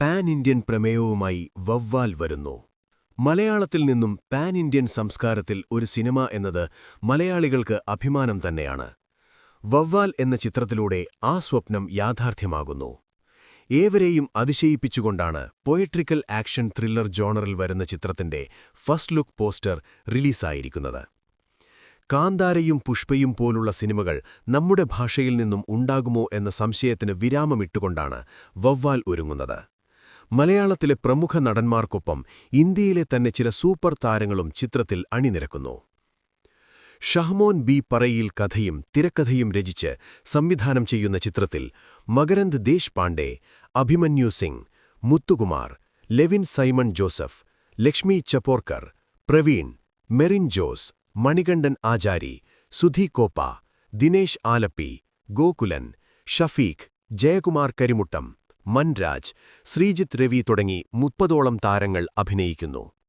Pan Indian പ്രമേയവുമായി വവ്വാൽ വരുന്നു. മലയാളത്തിൽ നിന്നും പാൻ ഇന്ത്യൻ സംസ്കാരത്തിൽ ഒരു സിനിമ എന്നത് മലയാളികൾക്ക് അഭിമാനം തന്നെയാണ്. വവ്വാൽ എന്ന ചിത്രത്തിലൂടെ ആ സ്വപ്നം യാഥാർത്ഥ്യമാകുന്നു. ഏവരെയും അതിശയിപ്പിച്ചുകൊണ്ടാണ് പോയട്രിക്കൽ ആക്ഷൻ ത്രില്ലർ ജോണറിൽ വരുന്ന ചിത്രത്തിന്റെ ഫസ്റ്റ് ലുക്ക് പോസ്റ്റർ റിലീസായിരിക്കുന്നത്. കാന്താരയും പുഷ്പയും പോലുള്ള സിനിമകൾ നമ്മുടെ ഭാഷയിൽ നിന്നും ഉണ്ടാകുമോ എന്ന സംശയത്തിന് വിരാമമിട്ടുകൊണ്ടാണ് വവ്വാൽ ഒരുങ്ങുന്നത്. മലയാളത്തിലെ പ്രമുഖ നടന്മാർക്കൊപ്പം ഇന്ത്യയിലെ തന്നെ ചില സൂപ്പർ താരങ്ങളും ചിത്രത്തിൽ അണിനിരക്കുന്നു. ഷഹ്മോൻ ബി. പറയിൽ കഥയും തിരക്കഥയും രചിച്ച് സംവിധാനം ചെയ്യുന്ന ചിത്രത്തിൽ Makarand Deshpande Abhimanyu Singh Muthukumar Levin Simon Joseph Lakshmi Chapporkar Praveen Merin Jose Manikandan Achari Sudhi Koppa Dinesh Alleppey Gokulan Shafeeq Jayakumar Karimuttam Manraj Sreejith Ravi തുടങ്ങി മുപ്പതോളം താരങ്ങൾ അഭിനയിക്കുന്നു.